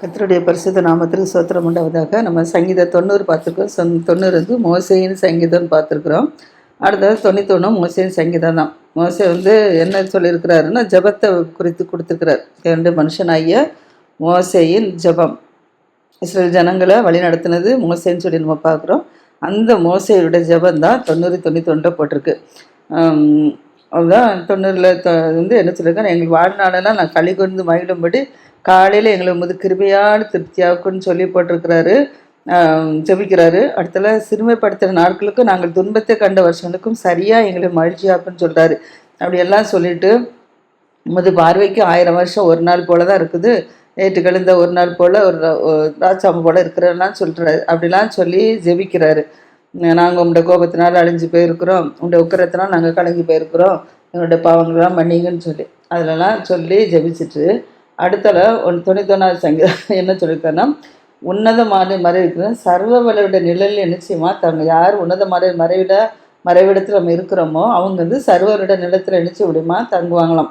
கத்தருடைய பரிசுத்த நாமத்திற்கு சோத்திரம் உண்டாவதாக. நம்ம சங்கீத தொண்ணூறு பார்த்துருக்கோம். சொந் தொண்ணூறு வந்து மோசையின் சங்கீதம்னு பார்த்துருக்குறோம். அடுத்தது தொண்ணூத்தொன்று மோசையின் சங்கீதம் தான். மோசை வந்து என்ன சொல்லியிருக்கிறாருன்னா ஜெபத்தை குறித்து கொடுத்துருக்கிறார். இரண்டு மனுஷனாகிய மோசையின் ஜெபம். இஸ்ரேல் ஜனங்களை வழி நடத்தினது மோசைன்னு சொல்லி நம்ம பார்க்குறோம். அந்த மோசையோட ஜெபம் தான் தொண்ணூறு தொண்ணூத்தொன்றில் போட்டிருக்கு. அதுதான் தொண்ணூறில் வந்து என்ன சொல்லியிருக்கேன் எங்கள் வாழ்நாளெல்லாம் நான் களி கொண்டு மகிழும்படி காலையில் எங்களை முது கிருபையான திருப்தியாக்குன்னு சொல்லி போட்டிருக்கிறாரு. ஜபிக்கிறாரு. அடுத்தல சிறுமைப்படுத்துகிற நாட்களுக்கும் நாங்கள் துன்பத்தை கண்ட வருஷங்களுக்கும் சரியாக எங்களை மகிழ்ச்சியாக்குன்னு சொல்கிறாரு அப்படி எல்லாம் சொல்லிட்டு முது பார்வைக்கு ஆயிரம் வருஷம் ஒரு நாள் போல தான் இருக்குது. நேற்று கழிந்த ஒரு நாள் போல் ஒரு ராஜாம போல் இருக்கிறலாம் சொல்கிறாரு அப்படிலாம் சொல்லி ஜெபிக்கிறாரு. நாங்கள் உங்களோட கோபத்தினால் அழிஞ்சு போயிருக்கிறோம். உங்களோட உக்கரத்தினால் நாங்கள் கலங்கி போயிருக்கிறோம். எங்களோட பாவங்கள்லாம் பண்ணிங்கன்னு சொல்லி அதிலலாம் சொல்லி ஜெபிச்சிட்டு அடுத்தல ஒன் தொண்ணூத்தொன்னாவது சங்கீதம் என்ன சொல்லியிருக்காருன்னா உன்னதமான மறைவிக்கிற சர்வ வளருடைய நிழலில் நிச்சயமா தங்க யார் உன்னதமான மறைவிட மறைவிடத்தில் நம்ம இருக்கிறோமோ அவங்க வந்து சர்வருட நிலத்தில் நினைச்சு விடுமா தங்குவாங்களாம்.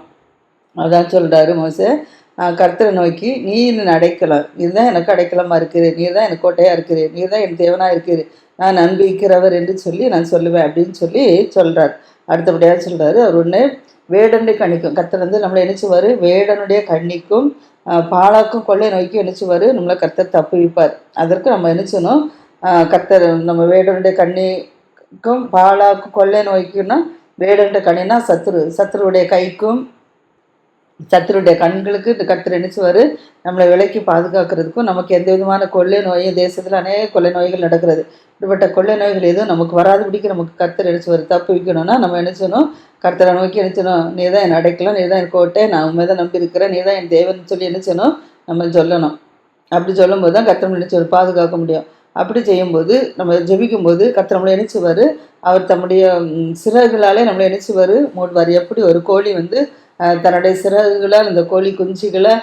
அதான் சொல்கிறாரு மோசே. நான் கர்த்தரை நோக்கி நீ என்னை அடைக்கலாம் நீ தான் எனக்கு அடைக்கலமாக இருக்கிற நீ தான் எனக்கு கோட்டையாக இருக்கிற நீ தான் என் தேவனாக இருக்கிற நான் நம்பிக்கிறவர் என்று சொல்லி நான் சொல்லுவேன் அப்படின்னு சொல்லி சொல்கிறார் அடுத்தபடியாக சொல்கிறாரு அவர் ஒன்று வேடனுடைய கண்ணிக்கும் கர்த்தர் வந்து நம்மளை நினைச்சுவார் வேடனுடைய கண்ணிக்கும் பாலாக்கும் கொள்ளை நோக்கி நினைச்சுவார் நம்மளை கர்த்தர் தப்புவிப்பார். அதற்கு நம்ம நினைச்சணும் கர்த்தர் நம்ம வேடனுடைய கண்ணிக்கும் பாலாக்கும் கொள்ளை நோய்க்குன்னா வேடனுடைய கண்ணினா சத்ரு சத்ருடைய கைக்கும் சத்துருடைய கண்களுக்கு இந்த கருத்து நினைச்சுவார் நம்மளை விலைக்கு பாதுகாக்கிறதுக்கும் நமக்கு எந்த விதமான கொள்ளை நோயும் தேசத்தில் அநேக கொள்ளை நோய்கள் நடக்கிறது. இப்படிப்பட்ட கொள்ளை நோய்கள் எதுவும் நமக்கு வராதபடிக்கு நமக்கு கருத்து நினைச்சுவார் தப்பு வைக்கணும்னா நம்ம நினைச்சணும் கருத்தரை நோக்கி நினைச்சணும் நீ தான் என்னை அடைக்கலாம் நீ தான் என் கோட்டை நான் உண்மை தான் நம்பி இருக்கிறேன் நீ தான் என் தேவன் சொல்லி நினைச்சணும் நம்ம சொல்லணும். அப்படி சொல்லும்போது தான் கர்த்தர் நினைச்சு பாதுகாக்க முடியும். அப்படி செய்யும்போது நம்ம ஜெபிக்கும்போது போது நம்மளை நினைச்சுவார் அவர் தம்முடைய சிறகுகளாலே நம்மளை நினைச்சுவார் மூடுவார். எப்படி ஒரு கோழி வந்து தன்னுடைய சிறகுகளை அந்த கோழி குஞ்சுகளை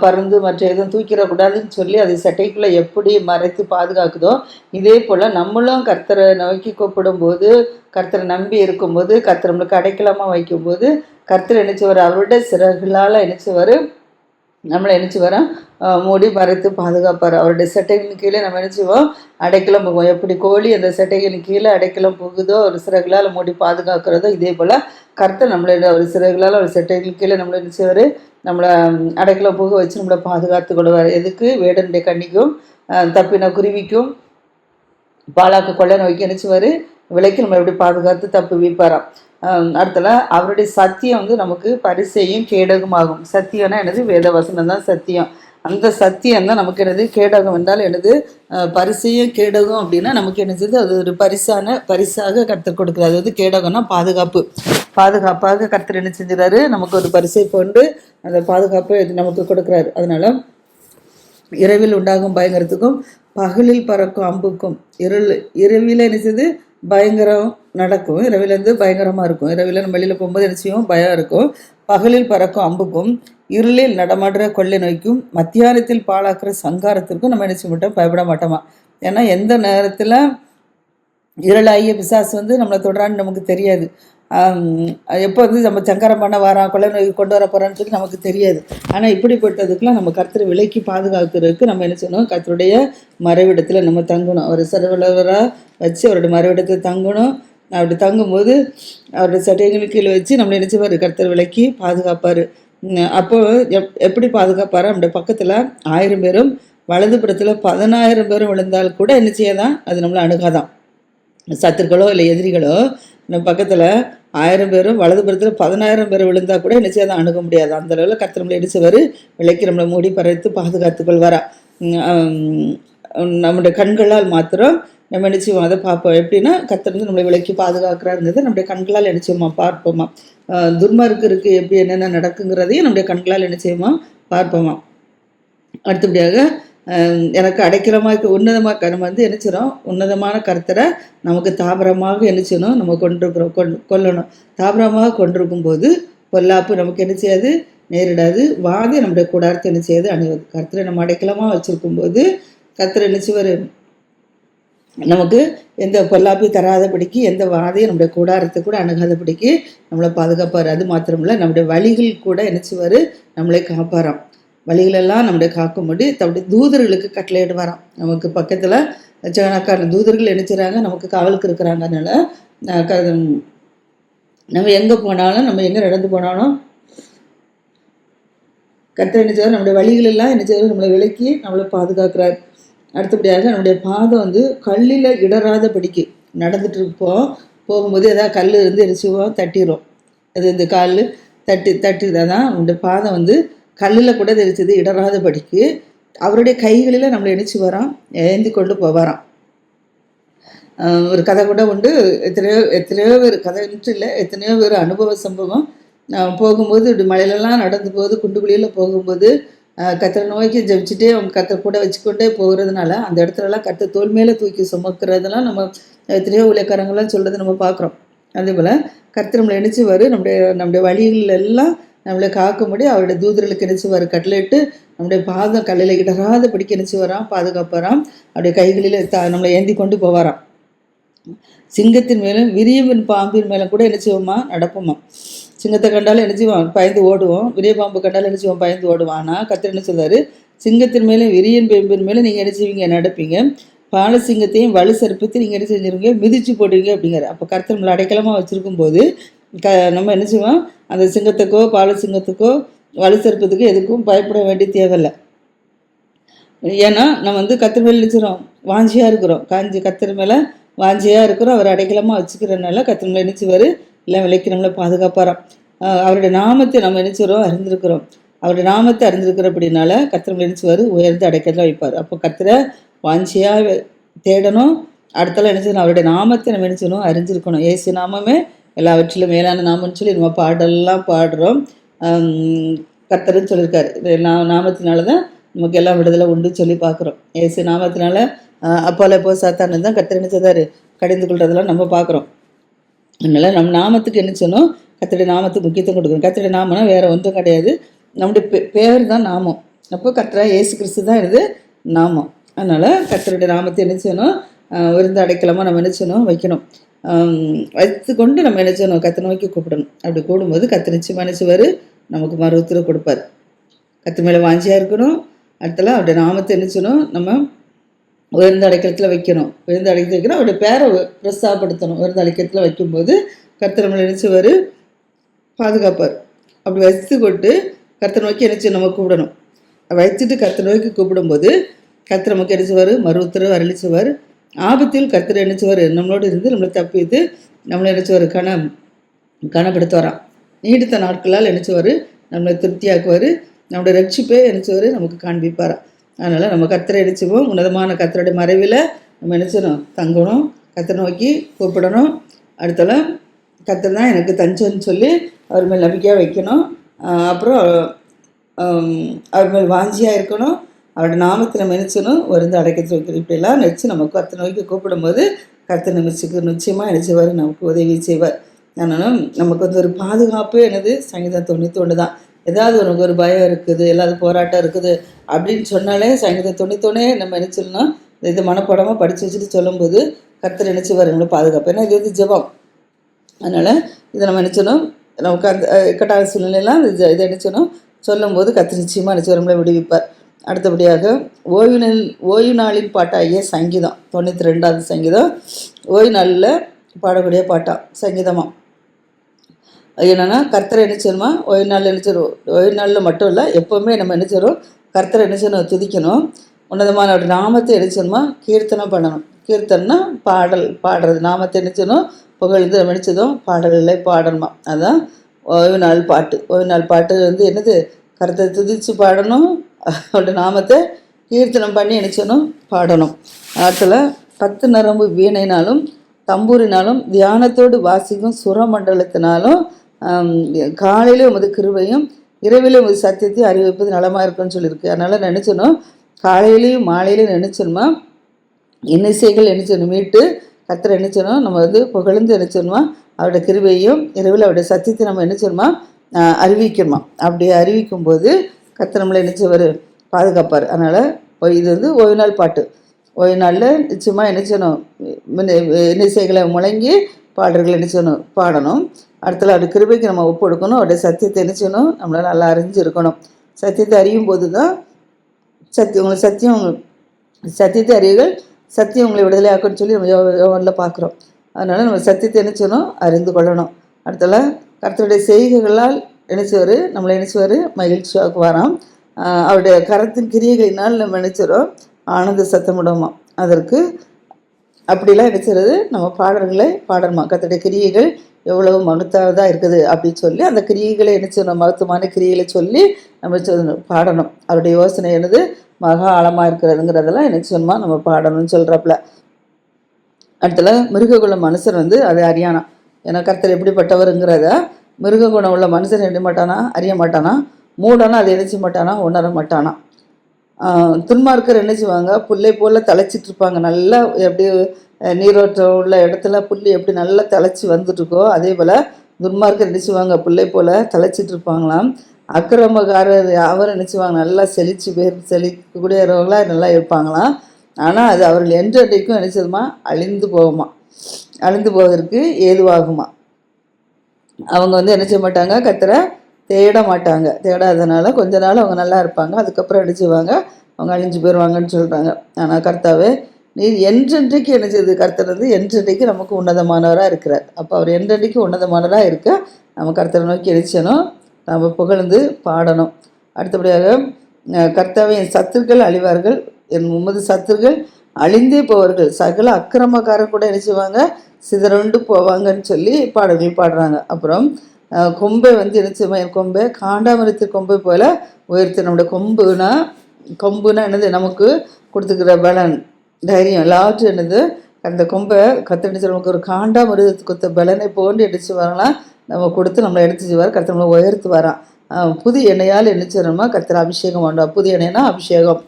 பருந்து மற்ற எதுவும் தூக்கிடக்கூடாதுன்னு சொல்லி அதை சட்டைக்குள்ளே எப்படி மறைத்து பாதுகாக்குதோ இதே போல் நம்மளும் கர்த்தரை நோக்கி கூப்பிடும்போது கர்த்தரை நம்பி இருக்கும்போது கர்த்தர் நம்மளுக்கு அடைக்கலமாக வைக்கும்போது கர்த்தர் நினைச்சவர் அவருடைய சிறகுகளால் நினைச்சவர் நம்மளை நினச்சி வரோம் மூடி மறைத்து பாதுகாப்பார். அவருடைய சட்டைகளின் கீழே நம்ம நினச்சிவோம் அடைக்கலம் போகும் எப்படி கோழி அந்த சட்டைகளின் கீழே அடைக்கலம் போகுதோ ஒரு சிறகுகளால் மூடி பாதுகாக்கிறதோ இதே போல் கர்த்தர் நம்மளோட ஒரு சிறகுகளால் ஒரு சட்டைகளின் கீழே நம்மளை நினச்சவர் நம்மளை அடைக்கலம் போக வச்சு நம்மளை பாதுகாத்து கொள்வார். எதுக்கு? வேடனுடைய கண்ணிக்கும் தப்பின குருவிக்கும் பாலாக்கு கொள்ளை நோக்கி நினச்சிவார் விலைக்கு நம்ம எப்படி பாதுகாத்து தப்பு வைப்பாராம் அடுத்தல அவருடைய சத்தியம் வந்து நமக்கு பரிசையும் கேடகமாகும். சத்தியம்னா எனது வேத வசனம் தான் சத்தியம். அந்த சத்தியம் தான் நமக்கு என்னது? கேடகம் என்றால் எனது பரிசையும் கேடகம் அப்படின்னா நமக்கு என்ன செய்யுது அது ஒரு பரிசான பரிசாக கருத்து கொடுக்குறது அது வந்து கேடகம்னா பாதுகாப்பு. பாதுகாப்பாக கருத்து என்ன செஞ்சுறாரு நமக்கு ஒரு பரிசை கொண்டு அந்த பாதுகாப்பை நமக்கு கொடுக்குறாரு. அதனால இரவில் உண்டாகும் பயங்கரத்துக்கும் பகலில் பறக்கும் அம்புக்கும் இருள் இரவில் என்ன செய்யுது பயங்கரம் நடக்கும். இரவிலேருந்து பயங்கரமாக இருக்கும். இரவில் நம்ம வெளியில் போகும்போது என்ன பயம் இருக்கும். பகலில் பறக்கும் அம்புக்கும் இருளில் நடமாடுற கொள்ளை நோய்க்கும் மத்தியானத்தில் பாழாக்குற சங்காரத்திற்கும் நம்ம என்ன செய்ய பயப்பட மாட்டோமா? ஏன்னா எந்த நேரத்தில் இருளாகிய பிசாசு வந்து நம்மளை தொடரான்னு நமக்கு தெரியாது. எப்போ வந்து நம்ம சங்கரம் பண்ண வரான் கொலை நோய் கொண்டு வர போகிறான்னு சொல்லி நமக்கு தெரியாது. ஆனால் இப்படிப்பட்டதுக்கெலாம் நம்ம கர்த்தரை விலைக்கு பாதுகாக்கிறதுக்கு நம்ம என்ன செய்யணும்? கர்த்தருடைய மறைவிடத்தில் நம்ம தங்கணும். அவர் சர்வலவராக வச்சு அவருடைய மறைவிடத்தில் தங்கணும். அப்படி தங்கும்போது அவருடைய சட்டைகள் கீழே வச்சு நம்மளை நினச்சிப்பார் கர்த்தர் விலைக்கு பாதுகாப்பார். அப்போ எப் எப்படி பாதுகாப்பார்? நம்முடைய பக்கத்தில் ஆயிரம் பேரும் வலது புறத்தில் பதினாயிரம் பேரும் விழுந்தால் கூட என்ன செய்யாதான்? அது நம்மளை அணுகாதான். சத்துருக்களோ இல்லை எதிரிகளோ நம்ம பக்கத்தில் ஆயிரம் பேரும் வலதுபுறத்தில் பதினாயிரம் பேர் விழுந்தால் கூட என்ன செய்யாதான் அணுக முடியாது. அந்த அளவில் கர்த்தர் இடிச்சவர் விலைக்கு நம்மளை மூடி பறைத்து பாதுகாத்து கொள்வாரா நம்முடைய கண்களால் மாத்திரம் நம்ம என்ன அதை பார்ப்போம். எப்படின்னா கர்த்தர் வந்து நம்மளை விலைக்கு பாதுகாக்கிறாருங்கிறத நம்முடைய கண்களால் என்ன பார்ப்போமா. துர்மார்க்கருக்கு எப்படி என்னென்ன நடக்குங்கிறதையும் நம்முடைய கண்களால் என்ன பார்ப்போமா. அடுத்தபடியாக எனக்கு அடைக்கலமாக உன்னதமாக நம்ம வந்து நினச்சிடும் உன்னதமான கருத்தரை நமக்கு தாபரமாக நினச்சிடணும் நம்ம கொண்டிருக்கிறோம். கொண் கொல்லணும். தாபரமாக கொண்டிருக்கும் போது பொல்லாப்பு நமக்கு என்ன செய்யாது? நேரிடாது. வாதி நம்முடைய கூடாரத்தை என்ன செய்யாது? அணிவது. கருத்தரை நம்ம அடைக்கலமாக வச்சுருக்கும் போது கர்த்தர் என்ன நமக்கு எந்த பொல்லாப்பி தராதபடிக்கு எந்த வாதையும் நம்முடைய கூடாரத்தை கூட அணுகாதபடிக்கு நம்மளை பாதுகாப்பார். அது மாத்திரமில்ல நம்முடைய வழிகள் கூட என்ன நம்மளை காப்பாராம் வழிகளெல்லாம் நம்முடைய காக்கும்படி தம்முடைய தூதர்களுக்கு கட்டளையிட்டு வரான் நமக்கு பக்கத்தில் லட்சக்கணக்கான தூதர்கள் நினைச்சுறாங்க நமக்கு காவலுக்கு இருக்கிறாங்க அதனால நம்ம எங்கே போனாலும் நம்ம எங்கே நடந்து போனாலும் கத்தர் என்ன நம்முடைய வழிகளெல்லாம் என்ன நம்மளை விலக்கி நம்மளை பாதுகாக்கிறார். அடுத்தபடியாக நம்முடைய பாதம் வந்து கல்லில் இடராத படிக்கு நடந்துட்டு இருப்போம் போகும்போது ஏதாவது கல் இருந்து என்ன செய்வோம் தட்டிடும் அது இந்த கால் தட்டி தட்டிதான் நம்முடைய பாதம் வந்து கல்லில் கூட தெரிச்சது இடராதபடிக்கு அவருடைய கைகளில் நம்மளை இணைச்சி வரான் ஏந்தி கொண்டு போவாராம் ஒரு கதை கூட உண்டு. எத்தனையோ எத்தனையோ பேர் கதை இல்லை எத்தனையோ பேர் அனுபவ சம்பவம். போகும்போது இப்படி மலையிலலாம் நடந்து குண்டு குண்டுக்குழியில் போகும்போது கத்திர நோய்க்கு ஜபிச்சுட்டே அவங்க கத்திர கூட வச்சுக்கொண்டே போகிறதுனால அந்த இடத்துலலாம் கத்த தோல் மேலே தூக்கி சுமக்கிறதெல்லாம் நம்ம எத்தனையோ ஊழியக்காரங்களாம் சொல்கிறத நம்ம பார்க்குறோம். அதே போல் கர்த்தர் நம்மளை வரும் நம்முடைய நம்முடைய வழிகள் எல்லாம் நம்மளை காக்கும்படி அவருடைய தூதர்களுக்கு இணைச்சுவார் கட்டளையிட்டு நம்முடைய பாதம் கல்லையில் இடராத படிக்க இணைச்சு வரான் பாதுகாப்பாராம். அவருடைய கைகளில் த நம்மளை ஏந்தி கொண்டு போவாராம். சிங்கத்தின் மேலும் விரியவின் பாம்பின் மேலும் கூட என்ன செய்வோமா நடப்போமா சிங்கத்தை கண்டாலும் என்ன செய்வோம்? பயந்து ஓடுவோம். விரிய பாம்பு கண்டாலும் என்ன செய்வோம்? பயந்து ஓடுவோம். ஆனால் கத்திர என்ன சொல்றாரு? சிங்கத்தின் மேலும் விரியன் பாம்பின் மேலும் நீங்கள் என்ன செய்வீங்க? நடப்பீங்க. பால சிங்கத்தையும் வலு சர்ப்பத்தையும் நீங்கள் என்ன செஞ்சிருவீங்க? மிதிச்சு போடுவீங்க அப்படிங்கிற அப்போ கர்த்தர் நம்மளை அடைக்கலமாக வச்சுருக்கும் போது க நம்ம என்ன செய்வோம்? அந்த சிங்கத்துக்கோ பால சிங்கத்துக்கோ வலு எதுக்கும் பயப்பட வேண்டிய தேவையில்லை. ஏன்னா நம்ம வந்து கத்திர மேலே நினைச்சிடும் வாஞ்சியாக இருக்கிறோம். காஞ்சி கத்திர மேலே வாஞ்சியாக இருக்கிறோம். அவர் அடைக்கலமாக வச்சுக்கிறனால கத்திர மேலே நினைச்சுவார் எல்லாம் விலைக்கு நம்மளை பாதுகாப்பாராம். அவருடைய நாமத்தை நம்ம நினைச்சிரோம் அறிந்திருக்கிறோம். அவருடைய நாமத்தை அறிந்திருக்கிறபடினால கத்திர மேலே நினைச்சுவார் உயர்ந்து அடைக்கல வைப்பார். அப்போ கத்திர வாஞ்சியாக தேடணும். அடுத்தால என்ன அவருடைய நாமத்தை நம்ம நினைச்சணும் அறிஞ்சிருக்கணும். ஏசு நாமமே எல்லாவற்றிலும் மேலான நாமன்னு சொல்லி நம்ம பாடலாம் பாடுறோம். கத்தருன்னு சொல்லியிருக்காரு. நா நாமத்தினால தான் நமக்கு எல்லாம் விடுதலை உண்டு சொல்லி பார்க்குறோம். ஏசு நாமத்தினால அப்போல எப்போ சாத்தானு தான் கத்தர் நினைச்சதாரு கடிந்து கொள்றதெல்லாம் நம்ம பார்க்குறோம். அதனால நம்ம நாமத்துக்கு என்ன செய்யணும் நாமத்துக்கு முக்கியத்துவம் கொடுக்கணும். கத்தடி நாமனா வேற ஒன்றும் கிடையாது. நம்முடைய பே பேர் தான் நாமம். அப்போ கத்தரா ஏசு கிறிஸ்து தான் இது நாமம். அதனால கத்தருடைய நாமத்தை என்ன செய்யணும்? விருந்து அடைக்கலமாக நம்ம என்ன செய்யணும்? வைக்கணும். வைத்து வைத்துக்கொண்டு நம்ம என்ன செய்யணும்? கத்தை நோக்கி கூப்பிடணும். அப்படி கூடும்போது கத்து நிச்சயமாக நமக்கு மறு உத்தரவு கொடுப்பார். கத்து மேலே வாஞ்சியாக இருக்கணும். அடுத்தலாம் அவருடைய நாமத்தை என்ன செய்யணும்? நம்ம உயர்ந்த அடைக்கலத்தில் வைக்கணும். உயர்ந்த அடைக்கத்தில் வைக்கணும். அவருடைய பேரை பிரஸ்தாபடுத்தணும் உயர்ந்த அடைக்கலத்தில் வைக்கும்போது கர்த்தர் நம்மளை நினைச்சவர் பாதுகாப்பார். அப்படி வைத்து கொண்டு கர்த்தர் நோக்கி நினைச்சு நம்ம கூப்பிடணும். வச்சுட்டு கர்த்தர் நோக்கி கூப்பிடும்போது கர்த்தர் நமக்கு நினைச்சவர் மறு உத்தரவு அருளிச்சவர் ஆபத்தில் கர்த்தர் நினைச்சவர் நம்மளோடு இருந்து நம்மளை தப்பித்து நம்மளை நினைச்சவர் கண கனப்படுத்துவாராம். நீடித்த நாட்களால் நினைச்சவர் நம்மளை திருப்தியாக்குவார் நம்மளுடைய ரட்சிப்பே நினைச்சவர் நமக்கு காண்பிப்பாராம். அதனால் நம்ம கத்தரை நினைச்சுவோம். உன்னதமான கத்தருடைய மறைவில் நம்ம நினச்சிடணும். தங்கணும் கத்தரை நோக்கி கூப்பிடணும். அடுத்தால கத்தர் தான் எனக்கு தஞ்சம்னு சொல்லி அவர் மேல் நம்பிக்கையாக வைக்கணும். அப்புறம் அவர் மேல் வாஞ்சியாக இருக்கணும். அவருடைய நாமத்தை நம்ம நினச்சணும் வருந்து அடைக்கத்து இப்படிலாம் நினச்சி நம்ம கத்தை நோக்கி கூப்பிடும்போது கத்தை நிமிச்சுக்கு நிச்சயமாக நினைச்சவர் நமக்கு உதவி செய்வார். அதனால் நமக்கு வந்து ஒரு பாதுகாப்பு எனது சங்கீதம் தொண்ணூற்றி ஒன்று தான். ஏதாவது உனக்கு ஒரு பயம் இருக்குது ஏதாவது போராட்டம் இருக்குது அப்படின்னு சொன்னாலே சங்கீதம் தொண்ணூத்தொன்னே நம்ம நினச்சிடணும் இது மனப்பாடமாக படித்து வச்சுட்டு சொல்லும்போது கர்த்தர் நினச்சி நம்மளை பாதுகாப்பு ஏன்னா இது வந்து ஜெபம். அதனால் இதை நம்ம நினச்சணும் நமக்கு அந்த இக்கட்டான சூழ்நிலையெல்லாம் இது இதை நினச்சணும் சொல்லும்போது கர்த்தர் நிச்சயமாக நினச்சி நம்மளை விடுவிப்பார். அடுத்தபடியாக ஓய்வு நாள் ஓய்வு நாளின் பாட்டாகிய சங்கீதம் தொண்ணூற்றி ரெண்டாவது சங்கீதம். ஓய்வு நாளில் பாடக்கூடிய பாட்டாம் சங்கீதமாக என்னென்னா கர்த்தரை நினைச்சணுமா ஓய்வு நாளில் நினைச்சிடும் ஓய்வு நாளில் மட்டும் இல்லை எப்போவுமே நம்ம நினைச்சிடும் கர்த்தரை நினைச்சணும் துதிக்கணும். உன்னதமான ஒரு நாமத்தை நினைச்சணுமா கீர்த்தனம் பண்ணணும். கீர்த்தனைனா பாடல் பாடுறது. நாமத்தை நினைச்சணும் புகழ்ந்து நம்ம நினைச்சதும் பாடல்களை பாடணுமா? அதுதான் ஓய்வு நாள் பாட்டு. ஓய்வு நாள் பாட்டு வந்து என்னது? கருத்தை துதித்து பாடணும் அவருடைய நாமத்தை கீர்த்தனம் பண்ணி நினச்சனும் பாடணும். ஆற்றில் பத்து நரம்பு வீணைனாலும் தம்பூரினாலும் தியானத்தோடு வாசிக்கும் சுரமண்டலத்தினாலும் காலையிலே உமது கிருவையும் இரவிலே உமது சத்தியத்தையும் அறிவிப்பது நலமாக இருக்கும்னு சொல்லியிருக்கு. அதனால் நினச்சனும் காலையிலையும் மாலையிலையும் நினச்சணுமா இன்னிசைகள் நினைச்சணும் மீட்டு கத்திர நினைச்சணும் நம்ம வந்து புகழ்ந்து நினைச்சணுமா அவருடைய கிருவையும் இரவில் அவருடைய சத்தியத்தை நம்ம நினைச்சணுமா அறிவிக்கணுமா? அப்படி அறிவிக்கும் போது நம்மளை நினைச்சவர் பாதுகாப்பார். அதனால் இது வந்து ஓய்வு நாள் பாட்டு. ஓய்வு நாளில் நிச்சயமாக நினைச்சணும் இசைகளை முழங்கி பாடல்களை நினைச்சணும் பாடணும். அடுத்தல அவருடைய கிருபைக்கு நம்ம ஒப்பு கொடுக்கணும். அவருடைய சத்தியத்தை நினைச்சணும் நம்மளால் நல்லா அறிஞ்சு இருக்கணும் சத்தியத்தை அறியும் போது தான் சத்தியம் உங்களுக்கு சத்தியம் சத்தியத்தை அறிவுகள் சத்தியம் உங்களை விடுதலை ஆக்குன்னு சொல்லி நம்ம யோ- பார்க்குறோம். அதனால் நம்ம சத்தியத்தை நினைச்சணும் அறிந்து கொள்ளணும். அடுத்தல கருத்தருடைய செய்கைகளால் நினைச்சவர் நம்மளை நினைச்சவர் மகிழ்ச்சியாக்கு வரோம். அவருடைய கரத்தின் கிரியைகளினால் நம்ம நினைச்சிடும் ஆனந்த சத்தமிடுமா அதற்கு அப்படிலாம் நினைச்சிறது நம்ம பாடல்களை பாடணுமா? கர்த்தருடைய கிரியைகள் எவ்வளவு மகத்தாவதாக இருக்குது அப்படின்னு சொல்லி அந்த கிரியைகளை நினைச்சிடணும் மகத்துவமான கிரியைகளை சொல்லி நம்ம பாடணும். அவருடைய யோசனை என்னது? மகா ஆழமாக இருக்கிறதுங்கிறதெல்லாம் என்ன நம்ம பாடணும்னு சொல்கிறாப்புல அடுத்தல மிருககுல மனுஷன் வந்து அது அறியானா? ஏன்னா கர்த்தர் எப்படிப்பட்டவருங்கிறத மிருக குணம் உள்ள மனுஷன் என்ன மாட்டானா அறிய மாட்டானா மூடனா அதை என்ன மாட்டானா உணர மாட்டானா. துன்மார்க்கர் என்ன செய்வாங்க? புல்லை போல் தழைச்சிட்டு இருப்பாங்க. நல்லா எப்படி நீரோட்டம் உள்ள இடத்துல புல் எப்படி நல்லா தலைச்சி வந்துட்டுருக்கோ அதே போல் துன்மார்க்கர் என்ன பிள்ளை போல் தழைச்சிட்டு இருப்பாங்களாம். அக்கிரமக்காரர் அவர் நினச்சிவாங்க நல்லா செழிச்சு பேர் செழிக்கக்கூடியவர்களாக நல்லா இருப்பாங்களாம். ஆனால் அது அவர்கள் என்றைக்கும் நினச்சதுமா அழிந்து போகுமா? அழிந்து போவதற்கு ஏதுவாகுமா? அவங்க வந்து என்ன செய்ய மாட்டாங்க? கத்தரை தேட மாட்டாங்க. தேடாதனால கொஞ்ச நாள் அவங்க நல்லா இருப்பாங்க. அதுக்கப்புறம் என்ன செய்வாங்க? அவங்க அழிஞ்சு போயிடுவாங்கன்னு சொல்கிறாங்க ஆனால் கர்த்தாவே நீர் என்றென்றைக்கு என்ன செய்யுது கர்த்தர் வந்து என்றென்றைக்கு நமக்கு உன்னதமானவராக இருக்கிறார். அப்போ அவர் என்றென்றைக்கு உன்னதமானவராக இருக்க நம்ம கர்த்தரை நோக்கி எழுச்சணும் நம்ம புகழ்ந்து பாடணும். அடுத்தபடியாக கர்த்தாவை என் சத்துருக்கள் அழிவார்கள். என் உமது சத்துருக்கள் அழிந்தே போவார்கள். சகல அக்கிரமக்காரர் கூட என்ன செய்வாங்க? சிதறண்டு போவாங்கன்னு சொல்லி பாடல்கள் பாடுறாங்க. அப்புறம் கொம்பை வந்து என்ன கொம்பை காண்டாமரத்து கொம்பை போல உயர்த்து நம்மளோட கொம்புனா கொம்புனா என்னது? நமக்கு கொடுத்துக்கிற பலன் தைரியம் எல்லாவற்றும் என்னது? அந்த கொம்பை கத்தடிச்சு நமக்கு ஒரு காண்டாமிருகத்துக்கு கொடுத்த பலனை போன்று எடுத்து வரலாம் நம்ம கொடுத்து நம்மளை எடுத்துச்சு வர கத்த நம்மளை உயர்த்து வரான் புது எண்ணெயால் என்ன செய்யணுமா அபிஷேகம் பண்ணுவோம் புது எண்ணெய்னா அபிஷேகம்.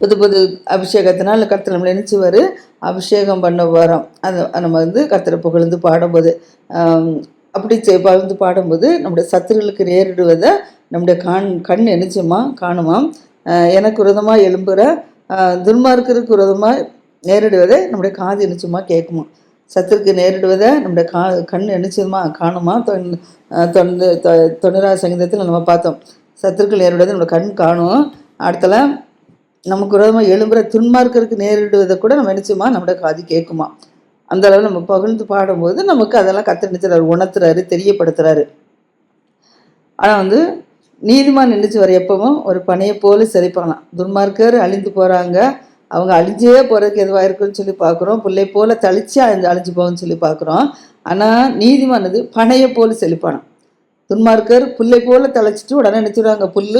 புது புது அபிஷேகத்தினால் கர்த்தர் நம்மளை நினச்சிவார் அபிஷேகம் பண்ண வரோம். அந்த நம்ம வந்து கர்த்தரை புகழ்ந்து பாடும்போது அப்படி செ- பகிர்ந்து பாடும்போது நம்முடைய சத்துருகளுக்கு நேரிடுவதை நம்முடைய கண் கண் நினைச்சுமா காணுமாம் எனக்கு விரதமாக எழும்புகிற துன்மார்க்கருக்கு விரதமாக நேரிடுவதை நம்முடைய காது நினைச்சுமா கேட்குமா? சத்துருக்கு நேரிடுவதை நம்முடைய கா கண் நினைச்சதுமா காணுமா? தொன் தொண்டு தொ- தொண்ணூறாவது சங்கீதத்தில் நம்ம பார்த்தோம். சத்துருக்கு நேரிடுவதை நம்மளோட கண் காணும். அடுத்தல நமக்கு விரோதமாக எழும்புற துன்மார்க்கருக்கு நேரிடுவதை கூட நம்ம நிச்சயமா நம்மளோட காது கேட்குமா? அந்த அளவில் நம்ம பகிர்ந்து பாடும்போது நமக்கு அதெல்லாம் கத்து உணர்த்துறாரு தெரியப்படுத்துறாரு. ஆனால் வந்து நீதிமான் நினைச்சு வர எப்பவும் ஒரு பனையை போல செழிப்பாங்களாம் துன்மார்க்கர் அழிந்து போகிறாங்க அவங்க அழிஞ்சே போகிறதுக்கு எதுவாக இருக்குன்னு சொல்லி பார்க்குறோம். பிள்ளை போல தளிச்சு அழிஞ்சு அழிஞ்சு போகும்னு சொல்லி பார்க்குறோம். ஆனால் நீதிமானது பனையை போல செழிப்பானோம். துன்மார்க்கர் புல்லை போல தழைச்சிட்டு உடனே நினச்சிடுவாங்க. புல்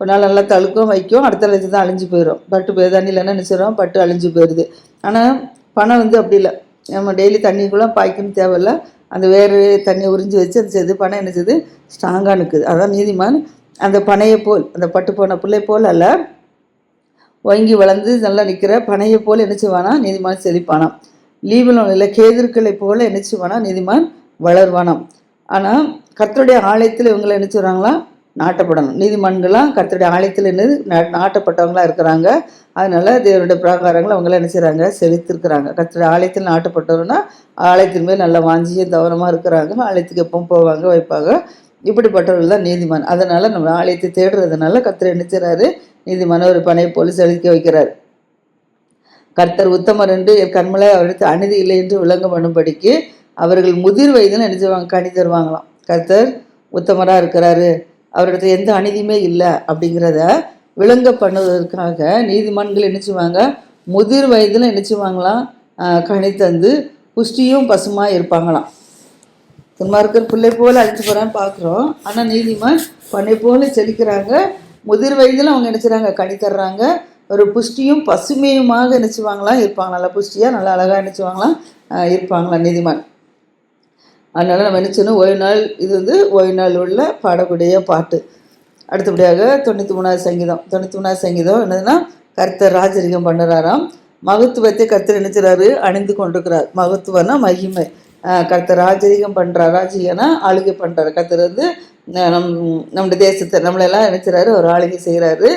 ஒரு நாள் நல்லா தழுக்கும் வைக்கும் அடுத்த லட்சம் தான் அழிஞ்சு போயிடும் பட்டு போய் தண்ணியில் என்ன நினச்சிடும் பட்டு அழிஞ்சு போயிடுது ஆனால் பணம் வந்து அப்படி இல்லை. நம்ம டெய்லி தண்ணிக்குள்ளே பாய்க்கணும் தேவையில்ல. அந்த வேறு தண்ணியை உறிஞ்சி வச்சு அது செய்து பணம் என்ன செய்யுது ஸ்ட்ராங்காக நிற்குது அதான் நீதிமான் அந்த பனையை போல் அந்த பட்டு போன பிள்ளை போல் அல்ல. ஒங்கி வளர்ந்து நல்லா நிற்கிற பனையை போல் என்ன செய்வானா? நீதிமான் செழிப்பானாம். லீவில் இல்லை கேதிர்களை போல் என்ன செய்வானா? நீதிமான் வளர்வானாம். ஆனால் கர்த்தருடைய ஆலயத்தில் இவங்களை என்ன செய்கிறாங்களா நாட்டப்படணும். நீதிமன்றங்களாம் கர்த்தருடைய ஆலயத்தில் என்னது நா- இருக்கிறாங்க. அதனால தேவனுடைய பிரகாரங்களை அவங்களாம் என்ன செய்கிறாங்க செழித்திருக்கிறாங்க கர்த்தருடைய ஆலயத்தில் நாட்டப்பட்டவர்னா ஆலயத்தின் மேல் நல்லா வாஞ்சியும் தவறமாக இருக்கிறாங்க. ஆலயத்துக்கு எப்பவும் போவாங்க வைப்பாங்க. இப்படிப்பட்டவர்கள் தான் நீதிமான். அதனால் நம்ம ஆலயத்தை தேடுறதுனால கர்த்தர் என்ன செய்கிறாரு நீதிமான ஒரு பனை போல செலுத்தி வைக்கிறார். கர்த்தர் உத்தமர் என்று என் கண்மலை அவருக்கு அநீதி இல்லை என்று விளங்க பண்ணும்படிக்கு அவர்கள் முதிர் வயதில் நினைச்சுவாங்க கணி தருவாங்களாம். கர்த்தர் உத்தமராக இருக்கிறாரு. அவரிடத்துல எந்த அநீதியுமே இல்லை அப்படிங்கிறத விளங்க பண்ணுவதற்காக நீதிமான்கள் நினச்சிவாங்க முதிர் வயதில் நினச்சிவாங்களாம் கணி தந்து புஷ்டியும் பசுமா இருப்பாங்களாம். துன்மார்க்கர் பிள்ளை போல அழைச்சி போகிறான்னு பார்க்குறோம் ஆனால் நீதிமான் பண்ணை போல செழிக்கிறாங்க. முதிர் வயதில் அவங்க நினச்சிறாங்க கனி தர்றாங்க. ஒரு புஷ்டியும் பசுமையுமாக நினச்சிவாங்களாம் இருப்பாங்க நல்லா புஷ்டியாக நல்லா அழகாக நினச்சிவாங்களாம் இருப்பாங்களாம் நீதிமான். அதனால் நம்ம நினச்சோன்னா ஓய்வு நாள் இது வந்து ஓய்வு நாள் உள்ள பாடக்கூடிய பாட்டு. அடுத்தபடியாக தொண்ணூற்றி மூணாவது சங்கீதம். தொண்ணூற்றி மூணாவது சங்கீதம் என்னதுன்னா கர்த்தர் ராஜரிகம் பண்ணுறாராம். மகத்துவத்தை கர்த்தர் நினைச்சிறாரு அணிந்து கொண்டிருக்கிறார். மகத்துவம்னா மகிமை. கர்த்தர் ராஜரிகம் பண்ணுறார் ராஜரிகம்னா ஆளுகை பண்ணுறாரு கர்த்தர் வந்து நம் நம்முடைய தேசத்தை நம்மளெல்லாம் நினைச்சிறாரு ஒரு ஆளுகை செய்கிறாரு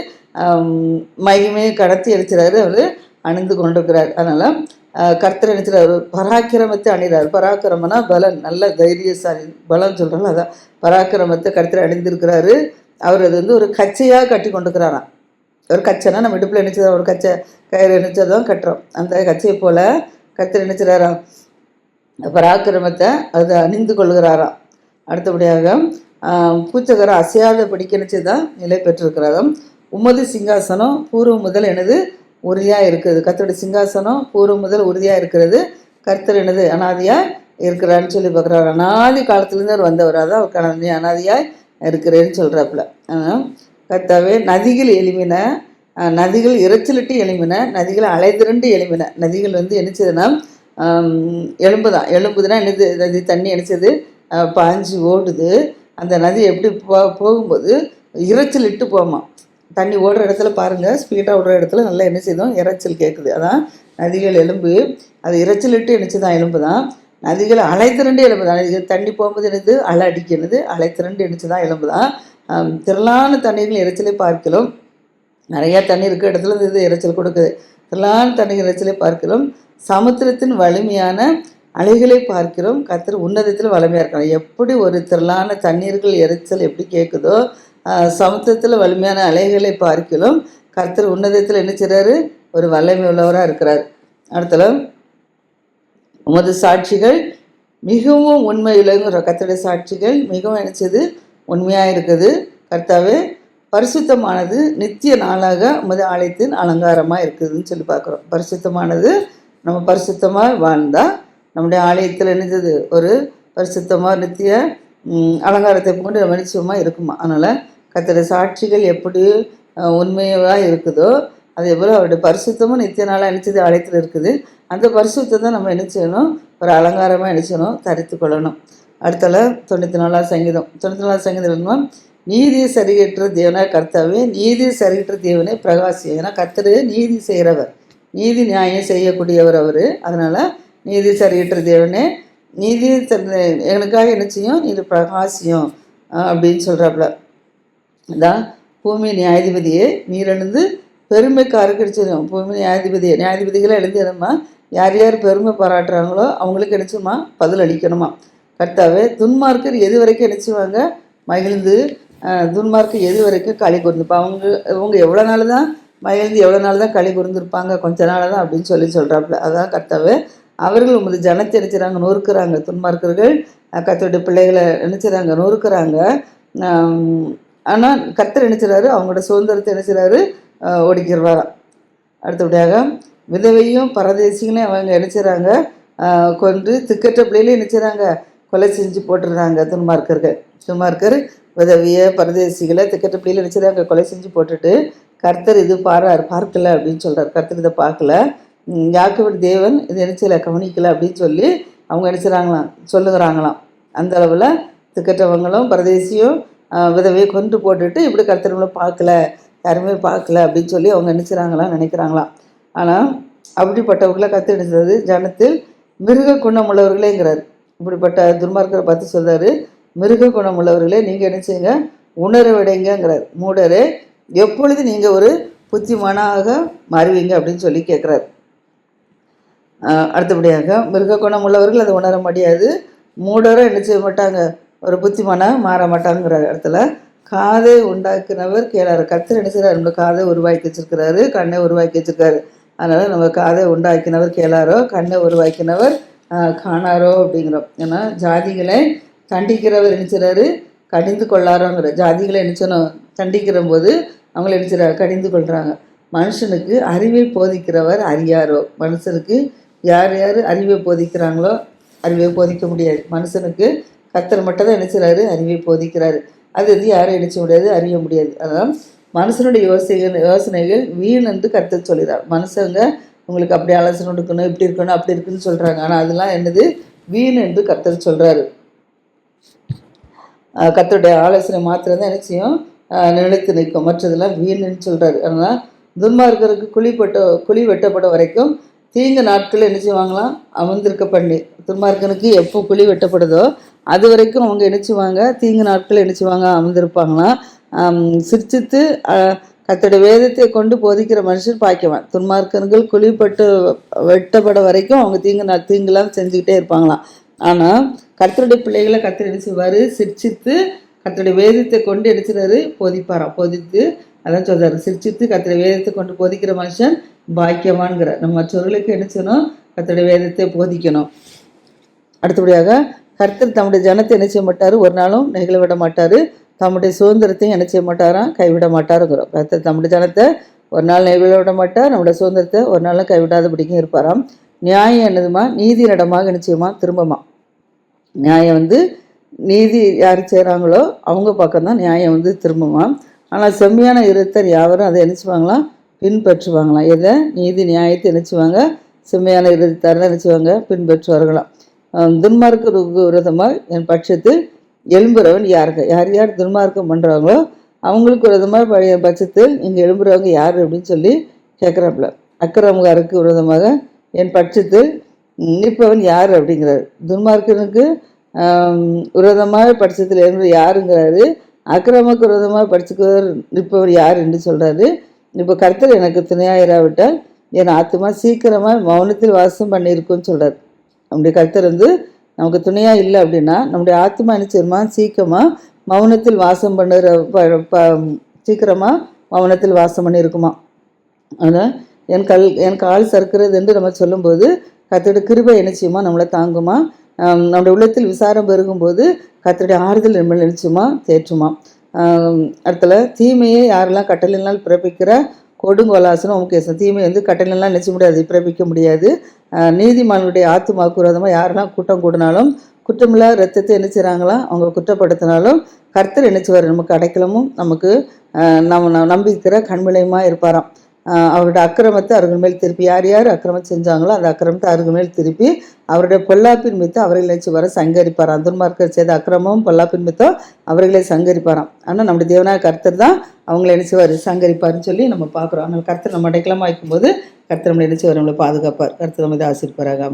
மகிமையை கடத்தி அடிச்சிறாரு அவர் அணிந்து கொண்டிருக்கிறார். அதனால் கர்த்தர் நினைச்சுறாரு பராக்கிரமத்தை அணிகிறார் பராக்கிரமனா பலன் நல்ல தைரியசாலி பலன் சொல்கிறாங்க அதான். பராக்கிரமத்தை கர்த்தர் அணிந்திருக்கிறாரு. அவர் அது வந்து ஒரு கச்சையாக கட்டி கொண்டுக்கிறாராம் ஒரு கச்சைனா நம்ம இடுப்பில் நினச்சதா ஒரு கச்சை கயிறு நினச்சதும் கட்டுறோம். அந்த கச்சையை போல் கர்த்தர் நினைச்சிடாராம் பராக்கிரமத்தை அது அணிந்து கொள்கிறாராம் அடுத்தபடியாக பூச்சகரம் அசையாத படிக்கணிச்சு தான் நிலை பெற்றிருக்கிறாராம். உமது சிங்காசனம் பூர்வம் முதல் எனது உறுதியாக இருக்குது. கர்த்தருடைய சிங்காசனம் பூர்வம் முதல் உறுதியாக இருக்கிறது. கர்த்தர் எனது அனாதியாக இருக்கிறான்னு சொல்லி பார்க்குறாரு. அனாதி காலத்துலேருந்து அவர் வந்தவர். அதான் அவர் கணவனே அனாதியாக இருக்கிறேன்னு சொல்கிறாப்புல கர்த்தாவே நதிகள் எளிமின நதிகள் இறைச்சலிட்டு எலும்பின நதிகள் அலைதிரண்டு எலும்பின நதிகள் வந்து என்னச்சதுன்னா எலும்பு தான் எலும்புதுன்னா என்னது நதி தண்ணி என்னச்சது பாஞ்சு ஓடுது. அந்த நதி எப்படி போ போகும்போது இரைச்சல் இட்டு போமா. தண்ணி ஓடுற இடத்துல பாருங்கள் ஸ்பீடாக ஓடுற இடத்துல நல்லா என்ன செய்தோம்? இரைச்சல் கேட்குது அதான் நதிகள் எலும்பு. அது இரைச்சல் இட்டு என்னச்சு தான் எலும்பு தான் நதிகள் அலைத்திரண்டு எலும்பு தான் நதிகள் தண்ணி போகும்போது என்னது? அலை அடிக்கிறது. அலை திரண்டு என்னச்சு தான் எலும்பு தான் திரளான தண்ணீர்கள் இரைச்சலை பார்க்கலாம் நிறையா தண்ணி இருக்கிற இடத்துல இந்த இது இரைச்சல் கொடுக்குது. திரளான தண்ணீர் இரைச்சலை பார்க்கிறோம். சமுத்திரத்தின் வலிமையான அலைகளை பார்க்கிறோம். கத்திர உன்னதத்தில் வலிமையாக இருக்கிறோம் எப்படி ஒரு திரளான தண்ணீர்கள் இரைச்சல் எப்படி கேட்குதோ சமுத்திரத்தில் வலிமையான அலைகளை பார்க்கிறோம் கர்த்தர் உன்னதத்தில் என்ன ஒரு வல்லமை உள்ளவராக இருக்கிறார். அடுத்தல உமது சாட்சிகள் மிகவும் உண்மையுள்ளங்கிற கர்த்தருடைய சாட்சிகள் மிகவும் நினைச்சது உண்மையாக இருக்குது. கர்த்தாவே பரிசுத்தமானது நித்திய நாளாக உமது ஆலயத்தின் அலங்காரமாக இருக்குதுன்னு சொல்லி பார்க்குறோம். பரிசுத்தமானது நம்ம பரிசுத்தமாக வாழ்ந்தால் நம்முடைய ஆலயத்தில் இணைஞ்சது ஒரு பரிசுத்தமாக நித்திய அலங்காரத்தை கொண்டு நம்ம நிச்சயமாக இருக்குமா? அதனால் கத்திர சாட்சிகள் எப்படி உண்மையாக இருக்குதோ அதே போல் அவருடைய பரிசுத்தமும் நித்திய நாளாக நினச்சது ஆலயத்தில் இருக்குது. அந்த பரிசுத்தத்தை நம்ம என்ன செய்யணும்? ஒரு அலங்காரமாக என்ன தரித்து கொள்ளணும். அடுத்தால தொண்ணூற்றி நாலாவது சங்கீதம். தொண்ணூற்றி நாலாவது சங்கீதம் என்னன்னா, நீதி சரிகற்ற தேவனாய் கர்த்தாவே நீதி சரிகற்ற தேவனே பிரகாசி ஏன்னா கர்த்தர் நீதி செய்கிறவர் நீதி நியாயம் செய்யக்கூடியவர் அவர். அதனால் நீதி சரிகற்ற தேவனே நீதி எனக்காக என்ன செய்யும்? நீதி பிரகாசியம் அப்படின்னு சொல்கிறாப்புல தான் பூமி நியாயாதிபதியே நீரெழுந்து பெருமைக்கு அறுக்கடிச்சிடும் பூமி நியாயாதிபதியே நியாயாதிபதிகளை எழுந்திடமா யார் யார் பெருமை பாராட்டுறாங்களோ அவங்களுக்கு நினச்சுமா பதில் அளிக்கணுமா? கர்த்தாவே துன்மார்க்கர் எது வரைக்கும் நினச்சிவாங்க? மகிழ்ந்து துன்மார்க்கு துன்மார்க்கர் எது வரைக்கும் களி கூர்ந்துப்பா அவங்க அவங்க எவ்வளோ நாள் தான் மகிழ்ந்து எவ்வளோ நாள் தான் களி கூர்ந்துருப்பாங்க? கொஞ்ச நாள் தான் அப்படின்னு சொல்லி சொல்கிறாப்புல அதான் கர்த்தாவே அவர்கள் உமது ஜனத்தை நினைச்சிறாங்க நொறுக்குறாங்க. துன்மார்க்கர்கள் அஹ், பிள்ளைகளை நினைச்சிறாங்க நொறுக்குறாங்க. ஆனால் கர்த்தர் நினைச்சுறாரு அவங்களோட சுதந்திரத்தை நினைச்சுறாரு ஒடிக்கிறாராம் அடுத்தபடியாக விதவையும் பரதேசிகளையும் அவங்க நினைச்சுறாங்க கொன்று திக்கற்ற பிள்ளைகளையும் நினைச்சுறாங்க கொலை செஞ்சு போட்டுடுறாங்க. துன்மார்க்கர்கள் துன்மார்க்கர் உதவியை பரதேசிகளை திக்கற்ற பிள்ளைகளை நினைச்சுறாங்க கொலை செஞ்சு போட்டுட்டு கர்த்தர் இது பாரார் பார்க்கல அப்படின்னு சொல்கிறார் கர்த்தர் இதை பார்க்கல. யாக்கவர் தேவன் இது நினைச்சல கவனிக்கல அப்படின்னு சொல்லி அவங்க நினைச்சுறாங்களாம் சொல்லுகிறாங்களாம். அந்த அளவில் திக்கற்றவங்களும் பரதேசியும் விதவையை கொண்டு போட்டுட்டு இப்படி கர்த்தர்களை பார்க்கல யாருமே பார்க்கல அப்படின்னு சொல்லி அவங்க நினைச்சுறாங்களாம் நினைக்கிறாங்களாம். ஆனால் அப்படிப்பட்டவர்களை கற்று நினைச்சது ஜனத்தில் மிருக குணம் உள்ளவர்களேங்கிறார். இப்படிப்பட்ட துர்மார்க்கரை பார்த்து சொல்கிறார் மிருக குணம் உள்ளவர்களே நீங்கள் என்ன செய்யுங்க உணர விடைங்கிறார் மூடரே எப்பொழுது நீங்கள் ஒரு புத்திமானாக மாறுவீங்க அப்படின்னு சொல்லி கேட்குறாரு அடுத்தபடியாக மிருக குணம் உள்ளவர்கள் அதை உணர முடியாது. மூடரும் என்ன செய்ய மாட்டாங்க ஒரு புத்திமானாக மாற மாட்டாங்கிற இடத்துல காதை உண்டாக்கினவர் கேளாரு. கத்தர் என்ன செய்கிறார் நம்ம காதை உருவாக்கி வச்சிருக்கிறாரு கண்ணை உருவாக்கி வச்சிருக்காரு. அதனால் நம்ம காதை உண்டாக்கினவர் கேளாரோ கண்ணை உருவாக்கினவர் காணாரோ அப்படிங்கிறோம். ஏன்னா ஜாதிகளை தண்டிக்கிறவர் நினைச்சிறாரு கடிந்து கொள்ளாரோங்கிற ஜாதிகளை நினைச்சணும் தண்டிக்கிற போது அவங்கள நினைச்சுறாரு கடிந்து கொள்கிறாங்க மனுஷனுக்கு அறிவை போதிக்கிறவர் அறியாரோ? மனுஷனுக்கு யார் யார் அறிவை போதிக்கிறாங்களோ அறிவை போதிக்க முடியாது. மனுஷனுக்கு கத்தர் மட்டும் தான் நினைச்சுறாரு அறிவை போதிக்கிறாரு. அது வந்து யாரும் நினைச்ச முடியாது அறிய முடியாது. அதான் மனுஷனுடைய யோசனைகள் யோசனைகள் வீண் என்று கருத்து சொல்கிறார். மனுஷங்க உங்களுக்கு அப்படி ஆலோசனை கொடுக்கணும் இப்படி இருக்கணும் அப்படி இருக்குன்னு சொல்கிறாங்க ஆனால் அதெல்லாம் என்னது? வீண் என்று கத்தர் சொல்கிறாரு கத்தருடைய ஆலோசனை மாத்திரம் தான் நிச்சயம் நிலைத்து நிற்கும். மற்றதெல்லாம் வீணுன்னு சொல்கிறாரு அதனால் துன்மார்க்கருக்கு குழி பட்ட குழி வெட்டப்பட வரைக்கும் தீங்கு நாட்கள் என்ன செய்வாங்களாம்? அமர்ந்திருக்க பண்ணி துன்மார்க்கனுக்கு எப்போ குழி வெட்டப்படுதோ அது வரைக்கும் அவங்க இணைச்சுவாங்க தீங்கு நாட்கள் இணைச்சுவாங்க அமர்ந்திருப்பாங்களாம் சிரிச்சித்து கத்தோட வேதத்தை கொண்டு போதிக்கிற மனுஷன் பாய்க்குவான் துன்மார்க்கர்கள் குழிப்பட்டு வெட்டப்பட வரைக்கும் அவங்க தீங்கு நா- தீங்குலாம் செஞ்சுக்கிட்டே இருப்பாங்களாம். ஆனால் கத்தருடைய பிள்ளைகளை கர்த்தர் இடிச்சுவார் சிரிச்சித்து கர்த்தருடைய வேதத்தை கொண்டு எடுத்துறாரு போதிப்பாராம். போதித்து அதான் சொல்கிறாரு சிரிச்சித்து கர்த்தருடைய வேதத்தை கொண்டு போதிக்கிற மனுஷன் பாக்கியவான்கிறார். நம்ம மற்றவர்களுக்கு என்ன செய்யணும்? வேதத்தை போதிக்கணும். அடுத்தபடியாக கர்த்தர் தம்முடைய ஜனத்தை என்ன செய்ய மாட்டார்? ஒரு நாளும் நெகிழ விட மாட்டார். தம்முடைய சுதந்திரத்தையும் என்ன செய்ய மாட்டாராம்? கைவிட மாட்டாருங்கிறோம். கர்த்தர் தம்முடைய ஜனத்தை ஒரு நாள் நெகிழ விட மாட்டார். நம்முடைய சுதந்திரத்தை ஒரு நாளும் கைவிடாதபடிக்கும் இருப்பாராம். நியாயம் என்னதுமா? நீதி நடமாக நிச்சயமா திரும்பமா. நியாயம் வந்து நீதி யார் செய்கிறாங்களோ அவங்க பக்கம் தான் நியாயம் வந்து திரும்புமா. ஆனால் செம்மையான இருத்தர் யாவரும் அதை நினச்சிவாங்களாம் பின்பற்றுவாங்களாம். எதை? நீதி நியாயத்தை நினச்சிவாங்க செம்மையான இருத்தர் தான் நினச்சிவாங்க பின்பற்றுவார்களாம். துன்மார்க்க விரதமாக என் பட்சத்தில் எழும்புறவன் யாருங்க யார் யார் துன்மார்க்கம் பண்ணுறாங்களோ அவங்களுக்கு விரதமாக பழைய பட்சத்தில் நீங்கள் எழும்புறவங்க யார் அப்படின்னு சொல்லி கேட்குறாப்புல அக்கிரமகாருக்கு விரதமாக என் பட்சத்தில் நிற்பவன் யார் அப்படிங்கிறார். துன்மார்க்கனுக்கு விரதமாக பட்சத்தில் எழும்புற யாருங்கிறாரு? அக்கிரமக்கு விரதமாக படிச்சுக்கவர் நிற்பவர் யார் என்று சொல்கிறாரு இப்போ கருத்தர் எனக்கு துணையாயிராவிட்டால் என் ஆத்மா சீக்கிரமாக மௌனத்தில் வாசம் பண்ணியிருக்குன்னு சொல்கிறார் நம்முடைய கர்த்தர் வந்து நமக்கு துணையாக இல்லை அப்படின்னா நம்முடைய ஆத்மா என்ன சீக்கிரமாக மௌனத்தில் வாசம் பண்ணுற ப- ப- சீக்கிரமாக மௌனத்தில் வாசம் பண்ணியிருக்குமா? ஆனால் என் கல் என் கால் சறுக்கிறது என்று நம்ம சொல்லும்போது கத்தோட கிருபை என்ன நம்மளை தாங்குமா? நம்முடைய உள்ளத்தில் விசாரம் பெருகும்போது கத்தோடைய ஆறுதல் நம்ம நினைச்சுமா தேற்றுமா? அடுத்தல தீமையை யாரெல்லாம் கட்டளினால் பிறப்பிக்கிற கொடுங்கோலாசனம் முக்கியம் தீமை வந்து கட்டணம்லாம் நினைச்ச முடியாது பிறப்பிக்க முடியாது. ஆஹ், நீதிமான்களுடைய ஆத்துமாவுக்கு விரோதமாக யாரெல்லாம் கூட்டம் கூடினாலும் குற்றமில்லா ரத்தத்தை என்ன செய்கிறாங்களா அவங்க குற்றப்படுத்தினாலும் கர்த்தர் என்ன நமக்கு அடைக்கலமும் நமக்கு நம்ம ந- நம்பிக்கிற கண்விளையமா இருப்பாராம். அவரோட அக்கிரமத்தை அவர்கள் மேல் திருப்பி. யார் யார் அக்கிரமம் செஞ்சாங்களோ அந்த அக்கிரமத்தை அவர்கள் மேல் திருப்பி அவருடைய பொல்லாப்பின் மித்தம் அவர்களை நினைச்சு வர சங்கரிப்பாராம் துன்மார்க்கர் செய்த அக்கிரமும் பொல்லாப்பின் மித்தம் அவர்களை சங்கரிப்பாராம். ஆனால் நம்முடைய தேவனாய கர்த்தர் தான் அவங்களை நினைச்சுவார் சங்கரிப்பார்னு சொல்லி நம்ம பார்க்குறோம். ஆனால் கர்த்தர் நம்ம அடைக்கலமாக இருக்கும்போது கர்த்தர் நம்மளை நினைச்சு நம்மளை பாதுகாப்பார். கர்த்தர் நம்ம இதை ஆசிரிப்பாராக